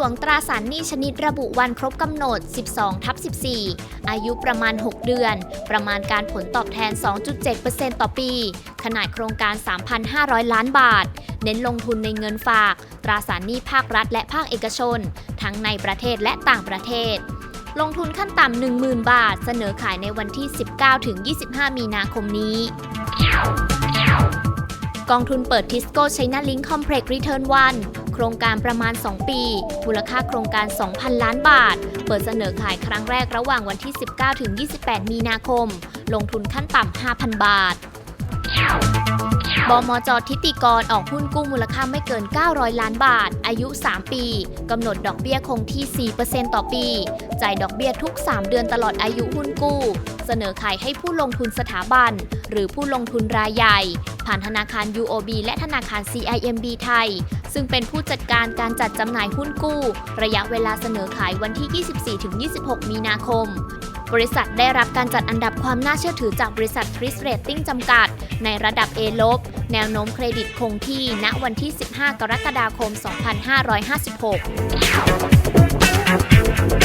ลวงตราสารหนี้ชนิดระบุวันครบกำหนด 12ทับ14 อายุประมาณ 6 เดือน ประมาณการผลตอบแทน 2.7%ต่อปี ขนาดโครงการ 3,500 ล้านบาท เน้นลงทุนในเงินฝาก ตราสารหนี้ภาครัฐและภาคเอกชน ทั้งในประเทศและต่างประเทศ ลงทุนขั้นต่ำ10,000 บาท เสนอขายในวันที่ 19-25 มีนาคมนี้กองทุนเปิดทิสโก้ไชน่าลิงคอมเพล็กซ์รีเทิร์นวัน รงการประมาณ 2 ปี มูลค่าโครงการ 2,000 ล้านบาท เปิดเสนอขายครั้งแรกระหว่างวันที่ 19 ถึง 28 มีนาคม ลงทุนขั้นต่ำ 5,000 บาทบมจทิติกรออกหุ้นกู้มูลค่าไม่เกิน 900 ล้านบาท อายุ 3 ปี กำหนดดอกเบี้ยคงที่ 4%ต่อปี จ่ายดอกเบี้ยทุก 3 เดือนตลอดอายุหุ้นกู้ เสนอขายให้ผู้ลงทุนสถาบัน หรือผู้ลงทุนรายใหญ่ ผ่านธนาคาร UOB และธนาคาร CIMB ไทย ซึ่งเป็นผู้จัดการการจัดจำหน่ายหุ้นกู้ ระยะเวลาเสนอขายวันที่ 24-26 มีนาคม บริษัทได้รับการจัดอันดับความน่าเชื่อถือจากบริษัท Chris Rating จำกัด ในระดับ A ลบแนวโน้มเครดิตคงที่ณวันที่ 15 กรกฎาคม 2556